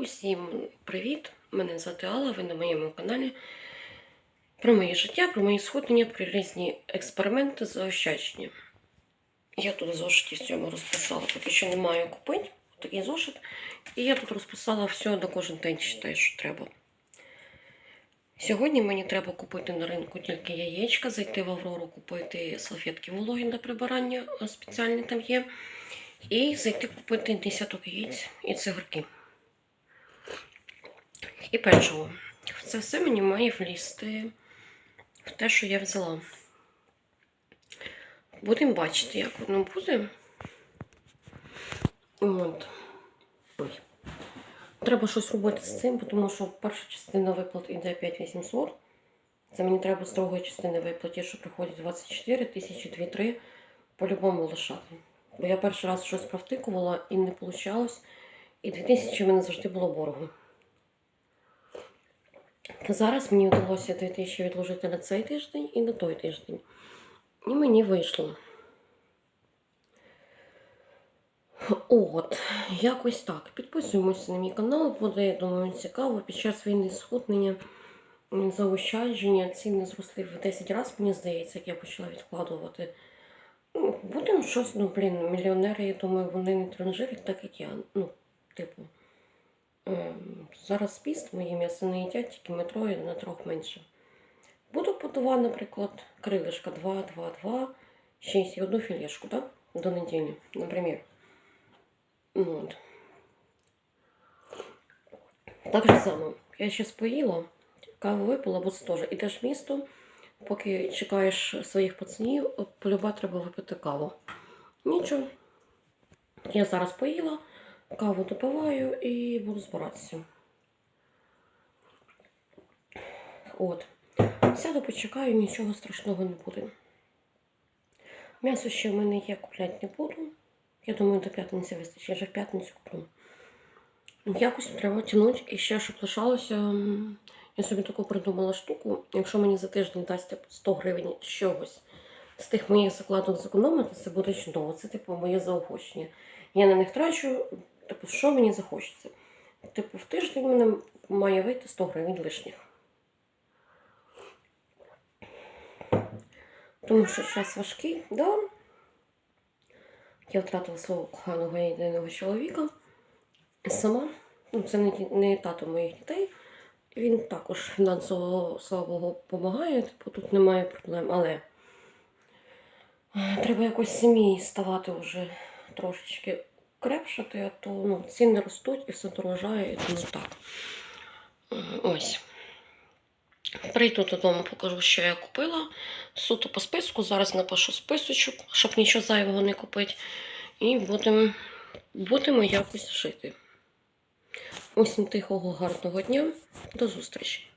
Усім привіт! Мене звати Алла, ви на моєму каналі про моє життя, про мої сходення, про різні експерименти заощадження. Я тут зошиті з цьому розписала, поки що не маю купити такий зошит. І я тут розписала все на кожен день, читаю, що треба. Сьогодні мені треба купити на ринку тільки яєчка, зайти в Аврору, купити салфетки вологі для прибирання, спеціальні там є. І зайти купити десяток яєць і цигарки. І печиво. Це все мені має влізти в те, що я взяла. Будемо бачити, як воно буде. От. Ой. Треба щось робити з цим, тому що перша частина виплат йде 5800. Це мені треба з другої частини виплати, що приходить 24 тисячі 2-3 по-любому лишати. Бо я перший раз щось провтикувала і не вийшло. І 2000 в мене завжди було боргу. Зараз мені вдалося 2000 відложити на цей тиждень і на той тиждень. І мені вийшло. От, якось так. Підписуємося на мій канал, буде, я думаю, цікаво. Під час війни схуднення, заощадження ціни зросли в 10 разів, мені здається, як я почала відкладувати. Ну, Будемо щось, ну, блін, мільйонери, я думаю, вони не транжирять, так як я. Ну, типу. Ем, Зараз піст, мої м'ясо не їдять, тільки метро і на трохи менше. Буду по наприклад, крилишка 2, 2, 2, 6 і одну філешку, так? До неділі, наприклад. Ну, от. Так же само. Я ще поїла, каву випила, бо це теж. Ідеш в місто, поки чекаєш своїх пацанів, полюба треба випити каву. Нічого. Я зараз поїла, каву допиваю і буду збиратися. От. Сяду почекаю, нічого страшного не буде. М'ясо ще в мене є, купляти не буду. Я думаю, до п'ятниці вистачить. Я вже в п'ятницю куплю. Якось треба тягнути і ще, щоб лишалося. Я собі таку придумала штуку. Якщо мені за тиждень дасть 100 гривень чогось з тих моїх закладок зекономити, це буде чудово. Це типу моє заохочення. Я на них трачу, типу, що мені захочеться. Типу, в тиждень мене має вийти 100 гривень лишніх. Тому що час важкий, да. Я втратила свого коханого єдиного чоловіка. Сама, ну це не, не тато моїх дітей. Він також фінансово, слава Богу, допомагає, типу тут немає проблем, але треба якось сім'ї ставати вже трошечки крепшати, а то ну, ціни ростуть і все дорожає, і тому так. Е, Ось. Прийду додому, покажу, що я купила. Суто по списку. Зараз напишу списочок, щоб нічого зайвого не купити. І будемо будемо якось жити. Усім тихого, гарного дня. До зустрічі!